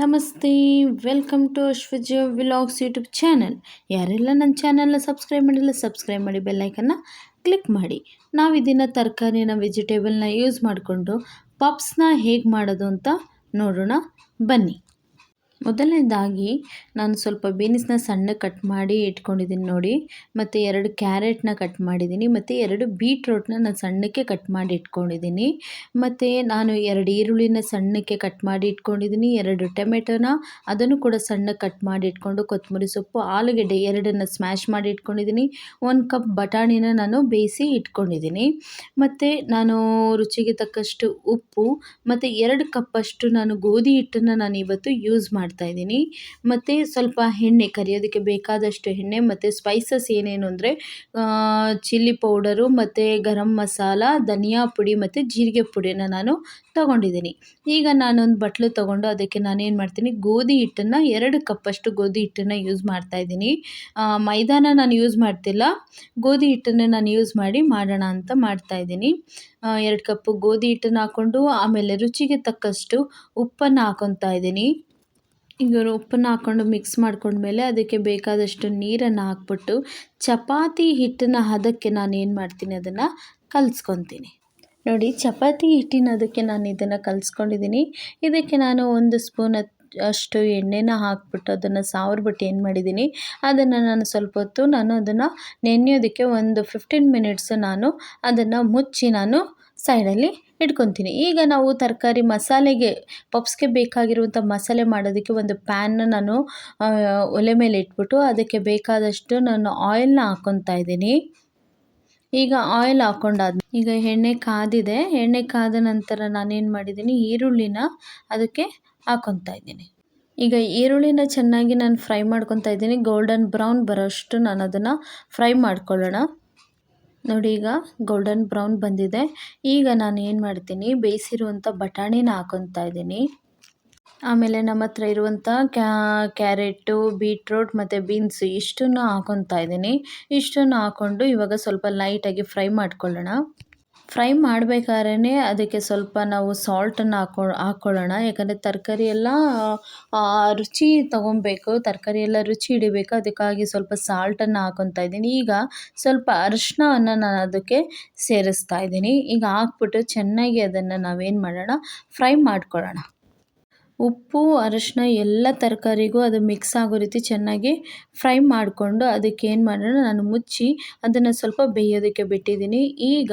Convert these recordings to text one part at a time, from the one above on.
ನಮಸ್ತೆ welcome to Ashwaja vlogs YouTube channel ಯಾರೆಲ್ಲ ನನ್ನ ಚಾನಲ್ನ ಸಬ್ಸ್ಕ್ರೈಬ್ ಮಾಡಿಲ್ಲ ಸಬ್ಸ್ಕ್ರೈಬ್ ಮಾಡಿ ಬೆಲ್ಲೈಕನ್ನು ಕ್ಲಿಕ್ ಮಾಡಿ. ನಾವು ಇದನ್ನು ತರಕಾರಿನ ವೆಜಿಟೇಬಲ್ನ ಯೂಸ್ ಮಾಡಿಕೊಂಡು ಪಪ್ಸ್ನ ಹೇಗೆ ಮಾಡೋದು ಅಂತ ನೋಡೋಣ. ಬನ್ನಿ. ಮೊದಲನೇದಾಗಿ ನಾನು ಸ್ವಲ್ಪ ಬೀನ್ಸ್ನ ಸಣ್ಣ ಕಟ್ ಮಾಡಿ ಇಟ್ಕೊಂಡಿದ್ದೀನಿ ನೋಡಿ, ಮತ್ತು ಎರಡು ಕ್ಯಾರೆಟ್ನ ಕಟ್ ಮಾಡಿದ್ದೀನಿ, ಮತ್ತು ಎರಡು ಬೀಟ್ರೋಟ್ನ ನಾನು ಸಣ್ಣಕ್ಕೆ ಕಟ್ ಮಾಡಿ ಇಟ್ಕೊಂಡಿದ್ದೀನಿ, ಮತ್ತು ನಾನು ಎರಡು ಈರುಳ್ಳಿನ ಸಣ್ಣಕ್ಕೆ ಕಟ್ ಮಾಡಿ ಇಟ್ಕೊಂಡಿದ್ದೀನಿ, ಎರಡು ಟೊಮೆಟೊನ ಅದನ್ನು ಕೂಡ ಸಣ್ಣ ಕಟ್ ಮಾಡಿ ಇಟ್ಕೊಂಡು, ಕೊತ್ತಂಬರಿ ಸೊಪ್ಪು, ಆಲೂಗೆಡ್ಡೆ ಎರಡನ್ನು ಸ್ಮ್ಯಾಶ್ ಮಾಡಿ ಇಟ್ಕೊಂಡಿದ್ದೀನಿ, ಒಂದು ಕಪ್ ಬಟಾಣಿನ ನಾನು ಬೇಯಿಸಿ ಇಟ್ಕೊಂಡಿದ್ದೀನಿ, ಮತ್ತು ನಾನು ರುಚಿಗೆ ತಕ್ಕಷ್ಟು ಉಪ್ಪು, ಮತ್ತು ಎರಡು ಕಪ್ಪಷ್ಟು ನಾನು ಗೋಧಿ ಹಿಟ್ಟನ್ನು ನಾನು ಇವತ್ತು ಯೂಸ್ ಮಾಡಿ ಮಾಡ್ತಾಯಿದ್ದೀನಿ ಮತ್ತು ಸ್ವಲ್ಪ ಎಣ್ಣೆ ಕರಿಯೋದಕ್ಕೆ ಬೇಕಾದಷ್ಟು ಎಣ್ಣೆ, ಮತ್ತು ಸ್ಪೈಸಸ್ ಏನೇನು ಅಂದರೆ ಚಿಲ್ಲಿ ಪೌಡರು ಮತ್ತು ಗರಂ ಮಸಾಲ, ಧನಿಯಾ ಪುಡಿ, ಮತ್ತು ಜೀರಿಗೆ ಪುಡಿನ ನಾನು ತೊಗೊಂಡಿದ್ದೀನಿ. ಈಗ ನಾನೊಂದು ಬಟ್ಲು ತೊಗೊಂಡು ಅದಕ್ಕೆ ನಾನೇನು ಮಾಡ್ತೀನಿ, ಗೋಧಿ ಹಿಟ್ಟನ್ನು ಎರಡು ಕಪ್ಪಷ್ಟು ಗೋಧಿ ಹಿಟ್ಟನ್ನು ಯೂಸ್ ಮಾಡ್ತಾ ಇದ್ದೀನಿ. ಮೈದಾನ ನಾನು ಯೂಸ್ ಮಾಡ್ತಿಲ್ಲ, ಗೋಧಿ ಹಿಟ್ಟನ್ನು ನಾನು ಯೂಸ್ ಮಾಡಿ ಮಾಡೋಣ ಅಂತ ಮಾಡ್ತಾಯಿದ್ದೀನಿ ಎರಡು ಕಪ್ಪು ಗೋಧಿ ಹಿಟ್ಟನ್ನು ಹಾಕ್ಕೊಂಡು ಆಮೇಲೆ ರುಚಿಗೆ ತಕ್ಕಷ್ಟು ಉಪ್ಪನ್ನು ಹಾಕೊತಾ ಇದ್ದೀನಿ. ಈಗ ಉಪ್ಪನ್ನು ಹಾಕ್ಕೊಂಡು ಮಿಕ್ಸ್ ಮಾಡ್ಕೊಂಡ್ಮೇಲೆ ಅದಕ್ಕೆ ಬೇಕಾದಷ್ಟು ನೀರನ್ನು ಹಾಕ್ಬಿಟ್ಟು ಚಪಾತಿ ಹಿಟ್ಟಿನ ಹದಕ್ಕೆ ನಾನು ಏನು ಮಾಡ್ತೀನಿ ಅದನ್ನು ಕಲಿಸ್ಕೊತೀನಿ. ನೋಡಿ, ಚಪಾತಿ ಹಿಟ್ಟಿನ ಅದಕ್ಕೆ ನಾನು ಇದನ್ನು ಕಲಿಸ್ಕೊಂಡಿದ್ದೀನಿ ಇದಕ್ಕೆ ನಾನು ಒಂದು ಸ್ಪೂನ್ ಅಷ್ಟು ಎಣ್ಣೆನ ಹಾಕ್ಬಿಟ್ಟು ಅದನ್ನು ಬಿಟ್ಟು ಏನು ಮಾಡಿದ್ದೀನಿ ಅದನ್ನು ನಾನು ಸ್ವಲ್ಪ ಹೊತ್ತು ನಾನು ಅದನ್ನು ನೆನೆಯೋದಕ್ಕೆ ಒಂದು ಫಿಫ್ಟೀನ್ ಮಿನಿಟ್ಸ್ ನಾನು ಅದನ್ನು ಮುಚ್ಚಿ ನಾನು ಸೈಡಲ್ಲಿ ಇಟ್ಕೊತೀನಿ. ಈಗ ನಾವು ತರಕಾರಿ ಮಸಾಲೆಗೆ, ಪಪ್ಸ್ಗೆ ಬೇಕಾಗಿರುವಂಥ ಮಸಾಲೆ ಮಾಡೋದಕ್ಕೆ ಒಂದು ಪ್ಯಾನ್ನ ನಾನು ಒಲೆ ಮೇಲೆ ಇಟ್ಬಿಟ್ಟು ಅದಕ್ಕೆ ಬೇಕಾದಷ್ಟು ನಾನು ಆಯಿಲ್ನ ಹಾಕ್ಕೊತಾ ಇದ್ದೀನಿ. ಈಗ ಆಯಿಲ್ ಹಾಕ್ಕೊಂಡಾದ ಈಗ ಎಣ್ಣೆ ಕಾದಿದೆ. ಎಣ್ಣೆ ಕಾದ ನಂತರ ನಾನೇನು ಮಾಡಿದ್ದೀನಿ? ಈರುಳ್ಳಿನ ಅದಕ್ಕೆ ಹಾಕ್ಕೊತಾ ಇದ್ದೀನಿ. ಈಗ ಈರುಳ್ಳಿನ ಚೆನ್ನಾಗಿ ನಾನು ಫ್ರೈ ಮಾಡ್ಕೊತಾ ಇದ್ದೀನಿ. ಗೋಲ್ಡನ್ ಬ್ರೌನ್ ಬರೋಷ್ಟು ನಾನು ಅದನ್ನು ಫ್ರೈ ಮಾಡ್ಕೊಳ್ಳೋಣ. ನೋಡಿ ಈಗ ಗೋಲ್ಡನ್ ಬ್ರೌನ್ ಬಂದಿದೆ. ಈಗ ನಾನು ಏನು ಮಾಡ್ತೀನಿ? ಬೇಯಿಸಿರುವಂಥ ಬಟಾಣಿನ ಹಾಕೊತಾ ಇದ್ದೀನಿ. ಆಮೇಲೆ ನಮ್ಮ ಹತ್ರ ಇರುವಂಥ ಕ್ಯಾರೆಟು, ಬೀಟ್ರೂಟ್ ಮತ್ತು ಬೀನ್ಸ್ ಇಷ್ಟನ್ನು ಹಾಕೊತಾ ಇದ್ದೀನಿ. ಇಷ್ಟನ್ನು ಹಾಕ್ಕೊಂಡು ಇವಾಗ ಸ್ವಲ್ಪ ಲೈಟಾಗಿ ಫ್ರೈ ಮಾಡ್ಕೊಳ್ಳೋಣ. ಫ್ರೈ ಮಾಡಬೇಕಾದ್ರೆ ಅದಕ್ಕೆ ಸ್ವಲ್ಪ ನಾವು ಸಾಲ್ಟನ್ನು ಹಾಕೊ ಹಾಕ್ಕೊಳ್ಳೋಣ ಯಾಕಂದರೆ ತರಕಾರಿ ಎಲ್ಲ ರುಚಿ ತೊಗೊಬೇಕು, ತರಕಾರಿ ಎಲ್ಲ ರುಚಿ ಹಿಡಿಬೇಕು, ಅದಕ್ಕಾಗಿ ಸ್ವಲ್ಪ ಸಾಲ್ಟನ್ನು ಹಾಕೊತಾ ಇದ್ದೀನಿ. ಈಗ ಸ್ವಲ್ಪ ಅರಿಶಿನವನ್ನು ನಾನು ಅದಕ್ಕೆ ಸೇರಿಸ್ತಾ ಇದ್ದೀನಿ. ಈಗ ಹಾಕ್ಬಿಟ್ಟು ಚೆನ್ನಾಗಿ ಅದನ್ನು ನಾವೇನು ಮಾಡೋಣ, ಫ್ರೈ ಮಾಡ್ಕೊಳ್ಳೋಣ. ಉಪ್ಪು, ಅರಶಿನ ಎಲ್ಲ ತರಕಾರಿಗೂ ಅದು ಮಿಕ್ಸ್ ಆಗೋ ರೀತಿ ಚೆನ್ನಾಗಿ ಫ್ರೈ ಮಾಡಿಕೊಂಡು ಅದಕ್ಕೆ ಏನು ಮಾಡೋಣ, ನಾನು ಮುಚ್ಚಿ ಅದನ್ನು ಸ್ವಲ್ಪ ಬೇಯೋದಕ್ಕೆ ಬಿಟ್ಟಿದ್ದೀನಿ. ಈಗ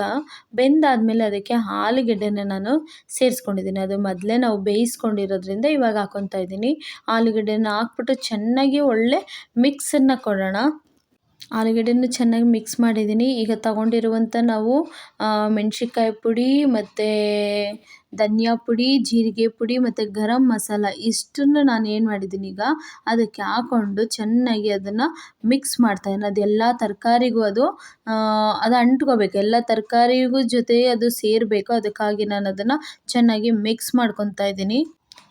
ಬೆಂದಾದಮೇಲೆ ಅದಕ್ಕೆ ಆಲೂಗೆಡ್ಡೆನ ನಾನು ಸೇರಿಸ್ಕೊಂಡಿದ್ದೀನಿ. ಅದು ಮೊದಲೇ ನಾವು ಬೇಯಿಸ್ಕೊಂಡಿರೋದ್ರಿಂದ ಇವಾಗ ಹಾಕೊತಾ ಇದ್ದೀನಿ. ಆಲೂಗೆಡ್ಡೆನ ಹಾಕ್ಬಿಟ್ಟು ಚೆನ್ನಾಗಿ ಒಳ್ಳೆ ಮಿಕ್ಸನ್ನು ಕೊಡೋಣ. ಆಲೂಗಡ್ಡೆನೂ ಚೆನ್ನಾಗಿ ಮಿಕ್ಸ್ ಮಾಡಿದ್ದೀನಿ. ಈಗ ತಗೊಂಡಿರುವಂಥ ನಾವು ಮೆಣ್ಸಿನ್ಕಾಯಿ ಪುಡಿ ಮತ್ತು ಧನಿಯಾ ಪುಡಿ, ಜೀರಿಗೆ ಪುಡಿ ಮತ್ತು ಗರಂ ಮಸಾಲ ಇಷ್ಟನ್ನು ನಾನು ಏನು ಮಾಡಿದ್ದೀನಿ ಈಗ, ಅದಕ್ಕೆ ಹಾಕ್ಕೊಂಡು ಚೆನ್ನಾಗಿ ಅದನ್ನು ಮಿಕ್ಸ್ ಮಾಡ್ತಾಯಿದ್ದೀನಿ ಅದೆಲ್ಲ ತರಕಾರಿಗೂ ಅದು ಅದು ಅಂಟ್ಕೋಬೇಕು. ಎಲ್ಲ ತರಕಾರಿಗೂ ಜೊತೆ ಅದು ಸೇರಬೇಕು. ಅದಕ್ಕಾಗಿ ನಾನು ಅದನ್ನು ಚೆನ್ನಾಗಿ ಮಿಕ್ಸ್ ಮಾಡ್ಕೊತಾ ಇದ್ದೀನಿ.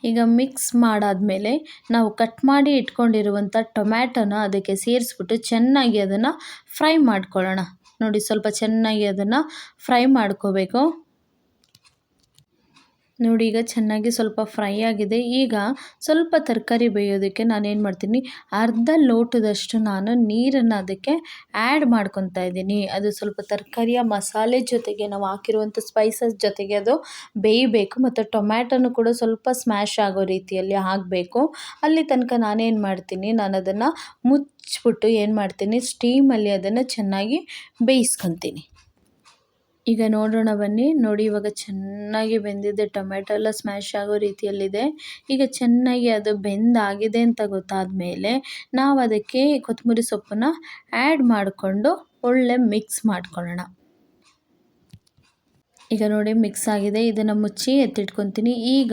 ಈಗ ಮಿಕ್ಸ್ ಮಾಡಾದಮೇಲೆ ನಾವು ಕಟ್ ಮಾಡಿ ಇಟ್ಕೊಂಡಿರುವಂಥ ಟೊಮ್ಯಾಟೋನ ಅದಕ್ಕೆ ಸೇರಿಸ್ಬಿಟ್ಟು ಚೆನ್ನಾಗಿ ಅದನ್ನು ಫ್ರೈ ಮಾಡ್ಕೊಳ್ಳೋಣ. ನೋಡಿ ಸ್ವಲ್ಪ ಚೆನ್ನಾಗಿ ಅದನ್ನು ಫ್ರೈ ಮಾಡ್ಕೋಬೇಕು. ನೋಡಿ, ಈಗ ಚೆನ್ನಾಗಿ ಸ್ವಲ್ಪ ಫ್ರೈ ಆಗಿದೆ. ಈಗ ಸ್ವಲ್ಪ ತರಕಾರಿ ಬೇಯೋದಕ್ಕೆ ನಾನೇನು ಮಾಡ್ತೀನಿ, ಅರ್ಧ ಲೋಟದಷ್ಟು ನಾನು ನೀರನ್ನು ಅದಕ್ಕೆ ಆ್ಯಡ್ ಮಾಡ್ಕೊತಾ ಇದ್ದೀನಿ. ಅದು ಸ್ವಲ್ಪ ತರಕಾರಿಯ ಮಸಾಲೆ ಜೊತೆಗೆ ನಾವು ಹಾಕಿರುವಂಥ ಸ್ಪೈಸಸ್ ಜೊತೆಗೆ ಅದು ಬೇಯಬೇಕು ಮತ್ತು ಟೊಮ್ಯಾಟೊನು ಕೂಡ ಸ್ವಲ್ಪ ಸ್ಮ್ಯಾಶ್ ಆಗೋ ರೀತಿಯಲ್ಲಿ ಆಗಬೇಕು ಅಲ್ಲಿ ತನಕ ನಾನೇನು ಮಾಡ್ತೀನಿ ನಾನು ಅದನ್ನು ಮುಚ್ಚಿಬಿಟ್ಟು ಏನು ಮಾಡ್ತೀನಿ ಸ್ಟೀಮಲ್ಲಿ ಅದನ್ನು ಚೆನ್ನಾಗಿ ಬೇಯಿಸ್ಕೊತೀನಿ. ಈಗ ನೋಡೋಣ ಬನ್ನಿ. ನೋಡಿ, ಇವಾಗ ಚೆನ್ನಾಗಿ ಬೆಂದಿದೆ. ಟೊಮೆಟೊ ಎಲ್ಲ ಸ್ಮ್ಯಾಶ್ ಆಗೋ ರೀತಿಯಲ್ಲಿದೆ. ಈಗ ಚೆನ್ನಾಗಿ ಅದು ಬೆಂದಾಗಿದೆ ಅಂತ ಗೊತ್ತಾದ ಮೇಲೆ ನಾವು ಅದಕ್ಕೆ ಕೊತ್ತಂಬರಿ ಸೊಪ್ಪನ್ನ ಆ್ಯಡ್ ಮಾಡಿಕೊಂಡು ಒಳ್ಳೆ ಮಿಕ್ಸ್ ಮಾಡ್ಕೊಳ್ಳೋಣ. ಈಗ ನೋಡಿ ಮಿಕ್ಸ್ ಆಗಿದೆ. ಇದನ್ನು ಮುಚ್ಚಿ ಎತ್ತಿಟ್ಕೊತೀನಿ. ಈಗ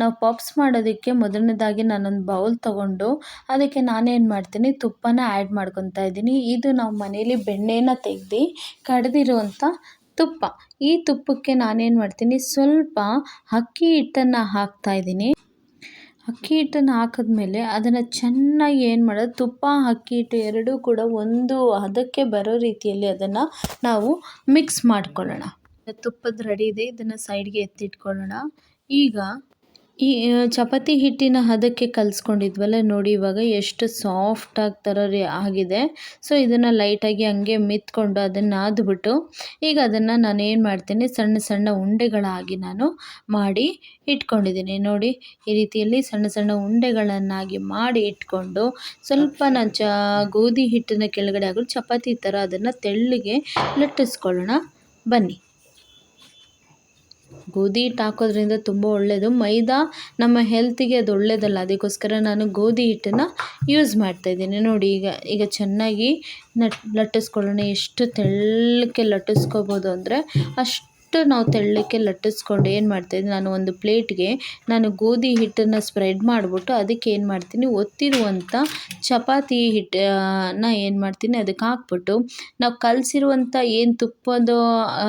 ನಾವು ಪಾಪ್ಸ್ ಮಾಡೋದಕ್ಕೆ ಮೊದಲನೇದಾಗಿ ನಾನೊಂದು ಬೌಲ್ ತೊಗೊಂಡು ಅದಕ್ಕೆ ನಾನೇನು ಮಾಡ್ತೀನಿ, ತುಪ್ಪನ ಆ್ಯಡ್ ಮಾಡ್ಕೊತಾ ಇದ್ದೀನಿ. ಇದು ನಾವು ಮನೇಲಿ ಬೆಣ್ಣೆನ ತೆಗ್ದು ಕಡ್ದಿರುವಂಥ ತುಪ್ಪ. ಈ ತುಪ್ಪಕ್ಕೆ ನಾನೇನು ಮಾಡ್ತೀನಿ, ಸ್ವಲ್ಪ ಅಕ್ಕಿ ಹಿಟ್ಟನ್ನು ಹಾಕ್ತಾಯಿದ್ದೀನಿ ಅಕ್ಕಿ ಹಿಟ್ಟನ್ನು ಹಾಕಿದ್ಮೇಲೆ ಅದನ್ನು ಚೆನ್ನಾಗಿ ಏನು ಮಾಡೋದು, ತುಪ್ಪ, ಅಕ್ಕಿ ಹಿಟ್ಟು ಎರಡೂ ಕೂಡ ಒಂದು ಹದಕ್ಕೆ ಬರೋ ರೀತಿಯಲ್ಲಿ ಅದನ್ನು ನಾವು ಮಿಕ್ಸ್ ಮಾಡ್ಕೊಳ್ಳೋಣ. ತುಪ್ಪದ ರೆಡಿ ಇದೆ, ಇದನ್ನು ಸೈಡ್ಗೆ ಎತ್ತಿಟ್ಕೊಳ್ಳೋಣ. ಈಗ ಈ ಚಪಾತಿ ಹಿಟ್ಟಿನ ಹದಕ್ಕೆ ಕಲಿಸ್ಕೊಂಡಿದ್ವಲ್ಲ ನೋಡಿ, ಇವಾಗ ಎಷ್ಟು ಸಾಫ್ಟಾಗಿ ಥರ ಆಗಿದೆ. ಸೊ ಇದನ್ನು ಲೈಟಾಗಿ ಹಂಗೆ ಮಿತ್ಕೊಂಡು ಅದನ್ನು ಆದ್ಬಿಟ್ಟು ಈಗ ಅದನ್ನು ನಾನು ಏನು ಮಾಡ್ತೀನಿ, ಸಣ್ಣ ಸಣ್ಣ ಉಂಡೆಗಳಾಗಿ ನಾನು ಮಾಡಿ ಇಟ್ಕೊಂಡಿದ್ದೀನಿ. ನೋಡಿ, ಈ ರೀತಿಯಲ್ಲಿ ಸಣ್ಣ ಸಣ್ಣ ಉಂಡೆಗಳನ್ನಾಗಿ ಮಾಡಿ ಇಟ್ಕೊಂಡು ಸ್ವಲ್ಪ ನಾನು ಚ, ಗೋಧಿ ಹಿಟ್ಟಿನ ಕೆಳಗಡೆ ಆಗಲು, ಚಪಾತಿ ಥರ ಅದನ್ನು ತೆಳ್ಳಗೆ ಲಟ್ಟಿಸ್ಕೊಳ್ಳೋಣ. ಬನ್ನಿ. ಗೋಧಿ ಹಿಟ್ಟು ಹಾಕೋದ್ರಿಂದ ತುಂಬ ಒಳ್ಳೆಯದು ಮೈದಾ ನಮ್ಮ ಹೆಲ್ತಿಗೆ ಅದು ಒಳ್ಳೆಯದಲ್ಲ ಅದಕ್ಕೋಸ್ಕರ ನಾನು ಗೋಧಿ ಹಿಟ್ಟನ್ನು ಯೂಸ್ ಮಾಡ್ತಾಯಿದ್ದೀನಿ ನೋಡಿ, ಈಗ ಈಗ ಚೆನ್ನಾಗಿ ನಟ್, ಲಟ್ಟಿಸ್ಕೊಳ್ಳೋಣ. ಎಷ್ಟು ತೆಳ್ಳಕ್ಕೆ ಲಟ್ಟಿಸ್ಕೋಬೋದು ಅಂದರೆ ಅಷ್ಟು ನಾವು ತೆಳ್ಳಕ್ಕೆ ಲಟ್ಟಿಸ್ಕೊಂಡು ಏನು ಮಾಡ್ತಾಯಿದ್ದೀನಿ ನಾನು ಒಂದು ಪ್ಲೇಟ್ಗೆ ನಾನು ಗೋಧಿ ಹಿಟ್ಟನ್ನು ಸ್ಪ್ರೆಡ್ ಮಾಡಿಬಿಟ್ಟು ಅದಕ್ಕೆ ಏನು ಮಾಡ್ತೀನಿ ಒತ್ತಿರುವಂಥ ಚಪಾತಿ ಹಿಟ್ಟನ್ನ ಏನು ಮಾಡ್ತೀನಿ, ಅದಕ್ಕೆ ಹಾಕ್ಬಿಟ್ಟು ನಾವು ಕಲಸಿರುವಂಥ ಏನು ತುಪ್ಪದ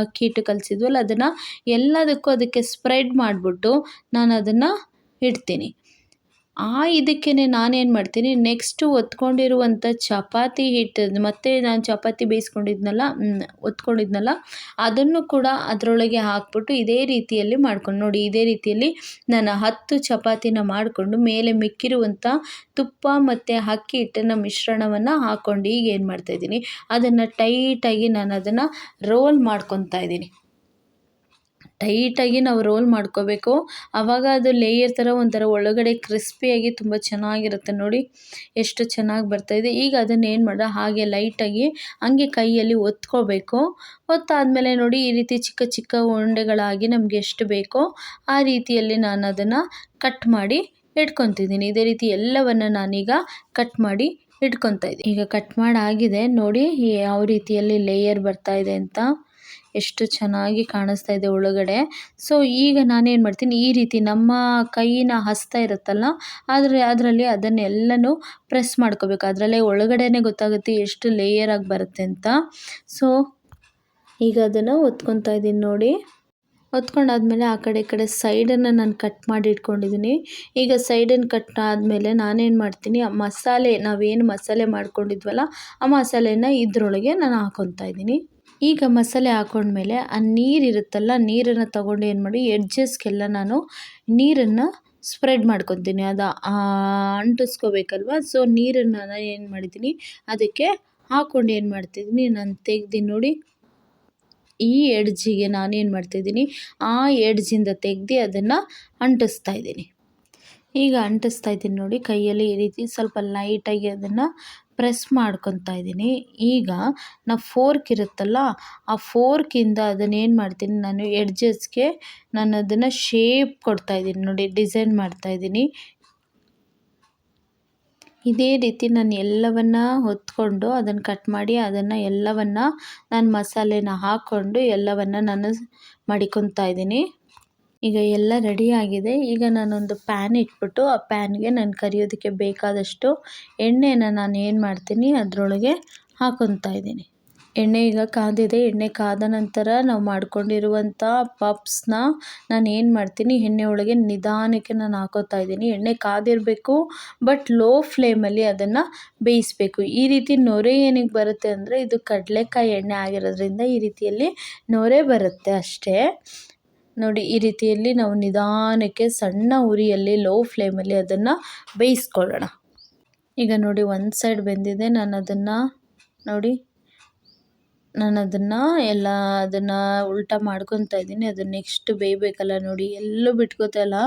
ಅಕ್ಕಿ ಹಿಟ್ಟು ಕಲಸಿದ್ವಲ್ಲ, ಅದನ್ನು ಎಲ್ಲದಕ್ಕೂ ಅದಕ್ಕೆ ಸ್ಪ್ರೆಡ್ ಮಾಡಿಬಿಟ್ಟು ನಾನು ಅದನ್ನು ಇಡ್ತೀನಿ. ಆ ಇದಕ್ಕೇ ನಾನೇನು ಮಾಡ್ತೀನಿ? ನೆಕ್ಸ್ಟು ಒತ್ಕೊಂಡಿರುವಂಥ ಚಪಾತಿ ಹಿಟ್ಟು ಮತ್ತು ನಾನು ಚಪಾತಿ ಬೇಯಿಸ್ಕೊಂಡಿದ್ನಲ್ಲ ಒತ್ಕೊಂಡಿದ್ನಲ್ಲ, ಅದನ್ನು ಕೂಡ ಅದರೊಳಗೆ ಹಾಕ್ಬಿಟ್ಟು ಇದೇ ರೀತಿಯಲ್ಲಿ ಮಾಡ್ಕೊಂಡು ನೋಡಿ, ಇದೇ ರೀತಿಯಲ್ಲಿ ನಾನು ಹತ್ತು ಚಪಾತಿನ ಮಾಡಿಕೊಂಡು ಮೇಲೆ ಮಿಕ್ಕಿರುವಂಥ ತುಪ್ಪ ಮತ್ತು ಅಕ್ಕಿ ಹಿಟ್ಟಿನ ಮಿಶ್ರಣವನ್ನು ಹಾಕ್ಕೊಂಡು ಈಗ ಏನು ಮಾಡ್ತಾಯಿದ್ದೀನಿ ಅದನ್ನು ಟೈಟಾಗಿ ನಾನು ಅದನ್ನು ರೋಲ್ ಮಾಡ್ಕೊತಾ ಇದ್ದೀನಿ. ಟೈಟಾಗಿ ನಾವು ರೋಲ್ ಮಾಡ್ಕೋಬೇಕು. ಆವಾಗ ಅದು ಲೇಯರ್ ಥರ ಒಂಥರ ಒಳಗಡೆ ಕ್ರಿಸ್ಪಿಯಾಗಿ ತುಂಬ ಚೆನ್ನಾಗಿರುತ್ತೆ ನೋಡಿ. ಎಷ್ಟು ಚೆನ್ನಾಗಿ ಬರ್ತಾಯಿದೆ ಈಗ ಅದನ್ನು ಏನು ಮಾಡ, ಹಾಗೆ ಲೈಟಾಗಿ ಹಂಗೆ ಕೈಯಲ್ಲಿ ಒತ್ಕೋಬೇಕು. ಒತ್ತಾದಮೇಲೆ ನೋಡಿ ಈ ರೀತಿ ಚಿಕ್ಕ ಚಿಕ್ಕ ಉಂಡೆಗಳಾಗಿ ನಮಗೆ ಎಷ್ಟು ಬೇಕೋ ಆ ರೀತಿಯಲ್ಲಿ ನಾನು ಅದನ್ನು ಕಟ್ ಮಾಡಿ ಇಟ್ಕೊತಿದ್ದೀನಿ. ಇದೇ ರೀತಿ ಎಲ್ಲವನ್ನು ನಾನೀಗ ಕಟ್ ಮಾಡಿ ಇಟ್ಕೊತಾ ಇದ್ದೀನಿ. ಈಗ ಕಟ್ ಮಾಡಾಗಿದೆ. ನೋಡಿ ಯಾವ ರೀತಿಯಲ್ಲಿ ಲೇಯರ್ ಬರ್ತಾ ಇದೆ ಅಂತ. ಎಷ್ಟು ಚೆನ್ನಾಗಿ ಕಾಣಿಸ್ತಾ ಇದೆ ಒಳಗಡೆ. ಸೊ ಈಗ ನಾನೇನು ಮಾಡ್ತೀನಿ, ಈ ರೀತಿ ನಮ್ಮ ಕೈನ ಹಸ್ತ ಇರುತ್ತಲ್ಲ, ಆದರೆ ಅದರಲ್ಲಿ ಅದನ್ನೆಲ್ಲನೂ ಪ್ರೆಸ್ ಮಾಡ್ಕೋಬೇಕು. ಅದರಲ್ಲೇ ಒಳಗಡೆನೇ ಗೊತ್ತಾಗುತ್ತೆ ಎಷ್ಟು ಲೇಯರ್ ಆಗಿ ಬರುತ್ತೆ ಅಂತ. ಸೊ ಈಗ ಅದನ್ನು ಒತ್ಕೊತಾ ಇದ್ದೀನಿ ನೋಡಿ. ಹೊತ್ಕೊಂಡಾದ್ಮೇಲೆ ಆ ಕಡೆ, ಈ ಕಡೆ ಸೈಡನ್ನು ನಾನು ಕಟ್ ಮಾಡಿ ಇಟ್ಕೊಂಡಿದ್ದೀನಿ ಈಗ ಸೈಡನ್ನು ಕಟ್ ಆದಮೇಲೆ ನಾನೇನು ಮಾಡ್ತೀನಿ, ಆ ಮಸಾಲೆ, ನಾವೇನು ಮಸಾಲೆ ಮಾಡ್ಕೊಂಡಿದ್ವಲ್ಲ, ಆ ಮಸಾಲೆನ ಇದರೊಳಗೆ ನಾನು ಹಾಕೊತಾ ಇದ್ದೀನಿ. ಈಗ ಮಸಾಲೆ ಹಾಕೊಂಡ್ಮೇಲೆ ಆ ನೀರು ಇರುತ್ತಲ್ಲ, ನೀರನ್ನು ತಗೊಂಡು ಏನು ಮಾಡಿ ಎಡ್ಜಸ್ಗೆಲ್ಲ ನಾನು ನೀರನ್ನು ಸ್ಪ್ರೆಡ್ ಮಾಡ್ಕೊತೀನಿ. ಅದು ಅಂಟಿಸ್ಕೋಬೇಕಲ್ವ? ಸೊ ನೀರನ್ನು ನಾನು ಏನು ಮಾಡಿದ್ದೀನಿ, ಅದಕ್ಕೆ ಹಾಕ್ಕೊಂಡು ಏನು ಮಾಡ್ತಿದ್ದೀನಿ, ನಾನು ತೆಗ್ದು ನೋಡಿ, ಈ ಎಡ್ಜಿಗೆ ನಾನೇನು ಮಾಡ್ತಿದ್ದೀನಿ, ಆ ಎಡ್ಜಿಂದ ತೆಗ್ದು ಅದನ್ನು ಅಂಟಿಸ್ತಾ ಇದ್ದೀನಿ. ಈಗ ಅಂಟಿಸ್ತಾ ಇದ್ದೀನಿ ನೋಡಿ, ಕೈಯಲ್ಲಿ ಈ ರೀತಿ ಸ್ವಲ್ಪ ಲೈಟಾಗಿ ಅದನ್ನು ಪ್ರೆಸ್ ಮಾಡ್ಕೊತಾ ಇದ್ದೀನಿ. ಈಗ ನಾ ಫೋರ್ಕ್ ಇರುತ್ತಲ್ಲ, ಆ ಫೋರ್ಕಿಂದ ಅದನ್ನೇನು ಮಾಡ್ತೀನಿ, ನಾನು ಎಡ್ಜಸ್ಗೆ ನಾನು ಅದನ್ನು ಶೇಪ್ ಕೊಡ್ತಾ ಇದ್ದೀನಿ. ನೋಡಿ ಡಿಸೈನ್ ಮಾಡ್ತಾ ಇದ್ದೀನಿ. ಇದೇ ರೀತಿ ನಾನು ಎಲ್ಲವನ್ನು ಹೊತ್ಕೊಂಡು ಅದನ್ನು ಕಟ್ ಮಾಡಿ, ಅದನ್ನು ಎಲ್ಲವನ್ನು ನಾನು ಮಸಾಲೆನ ಹಾಕ್ಕೊಂಡು ಎಲ್ಲವನ್ನು ನಾನು ಮಡಿಕೊತಾ ಇದ್ದೀನಿ. ಈಗ ಎಲ್ಲ ರೆಡಿ ಆಗಿದೆ. ಈಗ ನಾನೊಂದು ಪ್ಯಾನ್ ಇಟ್ಬಿಟ್ಟು ಆ ಪ್ಯಾನ್ಗೆ ನಾನು ಕರಿಯೋದಕ್ಕೆ ಬೇಕಾದಷ್ಟು ಎಣ್ಣೆನ ನಾನು ಏನು ಮಾಡ್ತೀನಿ ಅದರೊಳಗೆ ಹಾಕೊತಾ ಇದ್ದೀನಿ. ಎಣ್ಣೆ ಈಗ ಕಾದಿದೆ. ಎಣ್ಣೆ ಕಾದ ನಂತರ ನಾವು ಮಾಡ್ಕೊಂಡಿರುವಂಥ ಪಪ್ಸ್ನ ನಾನು ಏನು ಮಾಡ್ತೀನಿ ಎಣ್ಣೆ ಒಳಗೆ ನಿಧಾನಕ್ಕೆ ನಾನು ಹಾಕೋತಾ ಇದ್ದೀನಿ. ಎಣ್ಣೆ ಕಾದಿರಬೇಕು ಬಟ್ ಲೋ ಫ್ಲೇಮಲ್ಲಿ ಅದನ್ನು ಬೇಯಿಸಬೇಕು. ಈ ರೀತಿ ನೊರೆ ಏನಕ್ಕೆ ಬರುತ್ತೆ ಅಂದರೆ ಇದು ಕಡಲೆಕಾಯಿ ಎಣ್ಣೆ ಆಗಿರೋದ್ರಿಂದ ಈ ರೀತಿಯಲ್ಲಿ ನೊರೆ ಬರುತ್ತೆ ಅಷ್ಟೇ. ನೋಡಿ, ಈ ರೀತಿಯಲ್ಲಿ ನಾವು ನಿಧಾನಕ್ಕೆ ಸಣ್ಣ ಉರಿಯಲ್ಲಿ ಲೋ ಫ್ಲೇಮಲ್ಲಿ ಅದನ್ನು ಬೇಯಿಸ್ಕೊಳ್ಳೋಣ. ಈಗ ನೋಡಿ, ಒಂದು ಸೈಡ್ ಬೆಂದಿದೆ. ನಾನು ಅದನ್ನು ನೋಡಿ, ನಾನು ಅದನ್ನು ಎಲ್ಲ ಅದನ್ನು ಉಲ್ಟ ಮಾಡ್ಕೊತಾ ಇದ್ದೀನಿ. ಅದು ನೆಕ್ಸ್ಟ್ ಬೇಯಬೇಕಲ್ಲ ನೋಡಿ, ಎಲ್ಲೂ ಬಿಟ್ಕೋತಲ್ಲ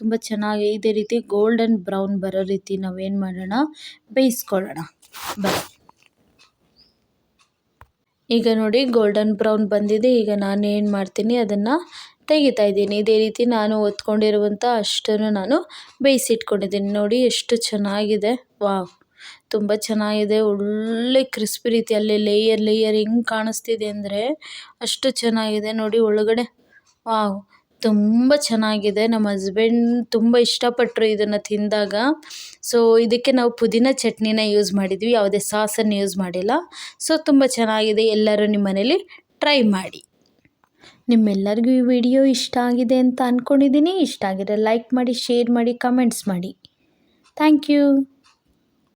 ತುಂಬ ಚೆನ್ನಾಗಿ ಇದೇ ರೀತಿ ಗೋಲ್ಡನ್ ಬ್ರೌನ್ ಬರೋ ರೀತಿ ನಾವೇನು ಮಾಡೋಣ, ಬೇಯಿಸ್ಕೊಳ್ಳೋಣ. ಬನ್ನಿ ಈಗ ನೋಡಿ ಗೋಲ್ಡನ್ ಬ್ರೌನ್ ಬಂದಿದೆ. ಈಗ ನಾನು ಏನು ಮಾಡ್ತೀನಿ, ಅದನ್ನು ತೆಗಿತಾ ಇದ್ದೀನಿ. ಇದೇ ರೀತಿ ನಾನು ಒತ್ಕೊಂಡಿರುವಂಥ ಅಷ್ಟನ್ನು ನಾನು ಬೇಯಿಸಿಟ್ಕೊಂಡಿದ್ದೀನಿ. ನೋಡಿ ಎಷ್ಟು ಚೆನ್ನಾಗಿದೆ. ವಾವ್. ತುಂಬ ಚೆನ್ನಾಗಿದೆ. ಒಳ್ಳೆ ಕ್ರಿಸ್ಪಿ ರೀತಿಯಲ್ಲಿ ಲೇಯರ್ ಲೇಯರ್ ಹೆಂಗೆ ಕಾಣಿಸ್ತಿದೆ ಅಂದರೆ ಅಷ್ಟು ಚೆನ್ನಾಗಿದೆ. ನೋಡಿ ಒಳಗಡೆ. ವಾವ್. ತುಂಬ ಚೆನ್ನಾಗಿದೆ. ನಮ್ಮ ಹಸ್ಬೆಂಡ್ ತುಂಬ ಇಷ್ಟಪಟ್ಟರು ಇದನ್ನು ತಿಂದಾಗ. ಸೊ, ಇದಕ್ಕೆ ನಾವು ಪುದೀನ ಚಟ್ನಿನ ಯೂಸ್ ಮಾಡಿದ್ವಿ. ಯಾವುದೇ ಸಾಸನ್ನು ಯೂಸ್ ಮಾಡಿಲ್ಲ. ಸೊ, ತುಂಬ ಚೆನ್ನಾಗಿದೆ. ಎಲ್ಲರೂ ನಿಮ್ಮ ಮನೇಲಿ ಟ್ರೈ ಮಾಡಿ. ನಿಮ್ಮೆಲ್ಲರಿಗೂ ಈ ವಿಡಿಯೋ ಇಷ್ಟ ಆಗಿದೆ ಅಂತ ಅಂದ್ಕೊಂಡಿದ್ದೀನಿ ಇಷ್ಟ ಆಗಿದೆ ಲೈಕ್ ಮಾಡಿ ಶೇರ್ ಮಾಡಿ ಕಮೆಂಟ್ಸ್ ಮಾಡಿ. Thank you